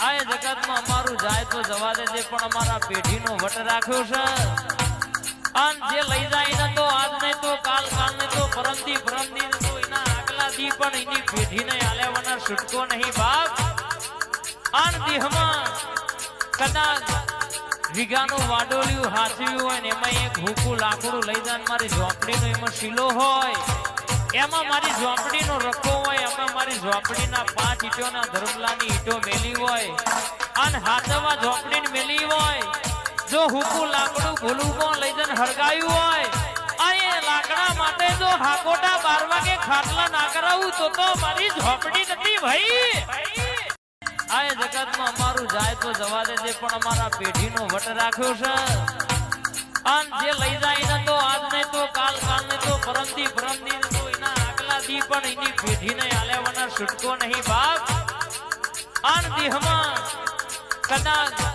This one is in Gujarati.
આ જગતમાં અમારું જાય તો જવા દેજે, પણ અમારા પેઢીનો વટ રાખ્યો છે. અન જે લઈ જાય ને તો આજ ને તો કાલ કાલ ને તો, પરમથી પરમથી તો એના આગલા દી પણ એની પેઢીને આલેવાના છૂટકો નહીં બાપ. અન દેહમાં કદાચ વીઘાનું વાડોલિયું હાથવ્યું હોય ને એમાં એક ભૂકું લાકડું લઈ જાય મારી ઝોપડીનો એમાં શીલો હોય. એમાં મારી ઝોપડીનો રખો હોય, એમાં મારી ઝોપડીના પાંચ ઈટોના ધર્મલાની ઈંટો મેલી હોય, અને હાથમાં ઝોપડીને મેલી હોય, જો હુકું લાકડું ભૂલું લઈ જઈને હળગાયું હોય અને લાકડા માટે જો હાકોટા બાર વાગે ખાટલા ના કરાવું તો તો મારી ઝોપડી નથી ભાઈ. આ જગતમાં અમારું જાય તો જવા દેજે, પણ અમારા પેઢીનો વટ રાખ્યો છે. અને જે લઈ જાય ને તો આજ ને તો કાલ કાલ ને તો એના આગલા દી પણ એની પેઢીને આલેવાના છૂટકો નહીં બાપ. આન દેહમાં કદાચ